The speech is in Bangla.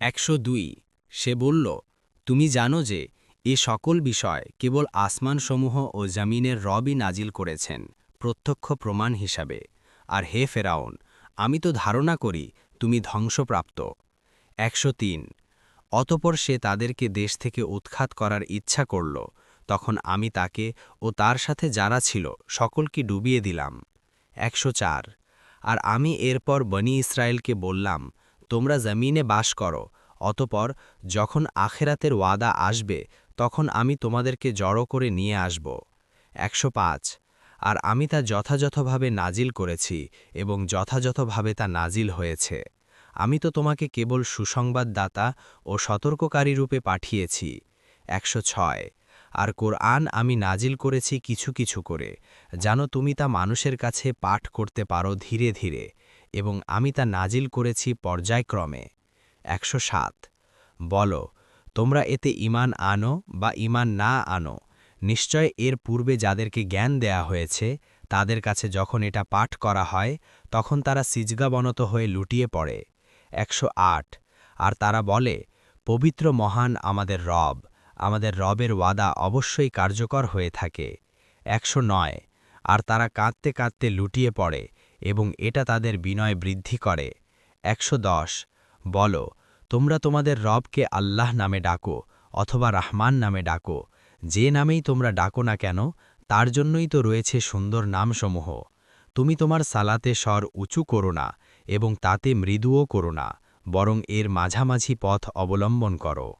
একশো দুই। সে বলল, তুমি জানো যে এ সকল বিষয় কেবল আসমানসমূহ ও জামিনের রবই নাজিল করেছেন প্রত্যক্ষ প্রমাণ হিসাবে। আর হে ফেরাউন, আমি তো ধারণা করি তুমি ধ্বংসপ্রাপ্ত। একশো তিন। অতপর সে তাদেরকে দেশ থেকে উৎখাত করার ইচ্ছা করল। তখন আমি তাকে ও তার সাথে যারা ছিল সকলকে ডুবিয়ে দিলাম। একশো চার। আর আমি এরপর বনি ইসরায়েলকে বললাম তোমরা জমিনে বাস করো, অতপর যখন আখেরাতের ওয়াদা আসবে, তখন আমি তোমাদেরকে জড়ো করে নিয়ে আসব। একশো পাঁচ। আর আমি তা যথাযথভাবে নাজিল করেছি এবং যথাযথভাবে তা নাজিল হয়েছে। আমি তো তোমাকে কেবল সুসংবাদদাতা ও সতর্ককারী রূপে পাঠিয়েছি। একশো ছয়। আর কোরআন আমি নাজিল করেছি কিছু কিছু করে জানো তুমি তা মানুষের কাছে পাঠ করতে পারো ধীরে ধীরে। এবং আমি তা নাজিল করেছি পর্যায়ক্রমে। একশো সাত। বলো, তোমরা এতে ইমান আনো বা ইমান না আনো, নিশ্চয় এর পূর্বে যাদেরকে জ্ঞান দেয়া হয়েছে, তাদের কাছে যখন এটা পাঠ করা হয়, তখন তারা সিজগাবনত হয়ে লুটিয়ে পড়ে। একশো আট। আর তারা বলে, পবিত্র মহান আমাদের রব, আমাদের রবের ওয়াদা অবশ্যই কার্যকর হয়ে থাকে। একশো নয়। আর তারা কাঁদতে কাঁদতে লুটিয়ে পড়ে এবং এটা তাদের বিনয় বৃদ্ধি করে। একশো দশ। বলো, তোমরা তোমাদের রবকে আল্লাহ নামে ডাকো অথবা রাহমান নামে ডাকো। যে নামেই তোমরা ডাকো না কেন, তার জন্যই তো রয়েছে সুন্দর নামসমূহ। তুমি তোমার সালাতে স্বর উঁচু করো না এবং তাতে মৃদুও করো না, বরং এর মাঝামাঝি পথ অবলম্বন করো।